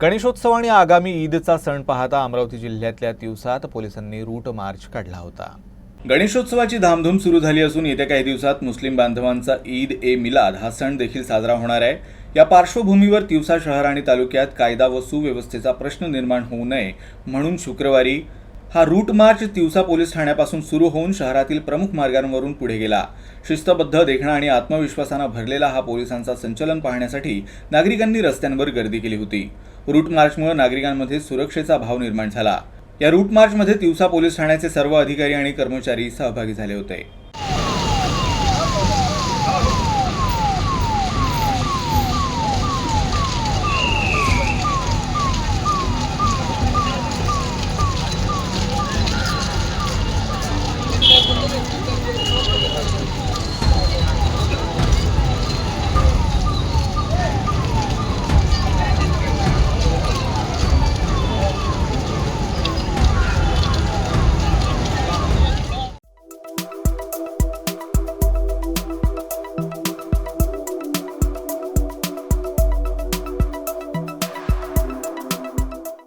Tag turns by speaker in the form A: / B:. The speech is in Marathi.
A: गणेशोत्सव आणि आगामी ईदचा सण पाहता अमरावती जिल्ह्यातल्या दिवसात पोलिसांनी रूट मार्च काढला होता. गणेशोत्सवाची धामधूम सुरू झाली असून येत्या काही दिवसात मुस्लिम बांधवांचा ईद ए मिलाद हा सण देखील साजरा होणार आहे. या पार्श्वभूमीवर तिवसा शहर आणि तालुक्यात कायदा व सुव्यवस्थेचा प्रश्न निर्माण होऊ नये म्हणून शुक्रवारी हा रूट मार्च तिवसा पोलीस ठाण्यापासून सुरू होऊन शहरातील प्रमुख मार्गांवरून पुढे गेला. शिस्तबद्ध देखणा आणि आत्मविश्वासानं भरलेला हा पोलिसांचा संचलन पाहण्यासाठी नागरिकांनी रस्त्यांवर गर्दी केली होती. रूट मार्चमुळे नागरिकांमध्ये सुरक्षेचा भाव निर्माण झाला. या रूट मार्चमध्ये तिवसा पोलीस ठाण्याचे सर्व अधिकारी आणि कर्मचारी सहभागी झाले होते.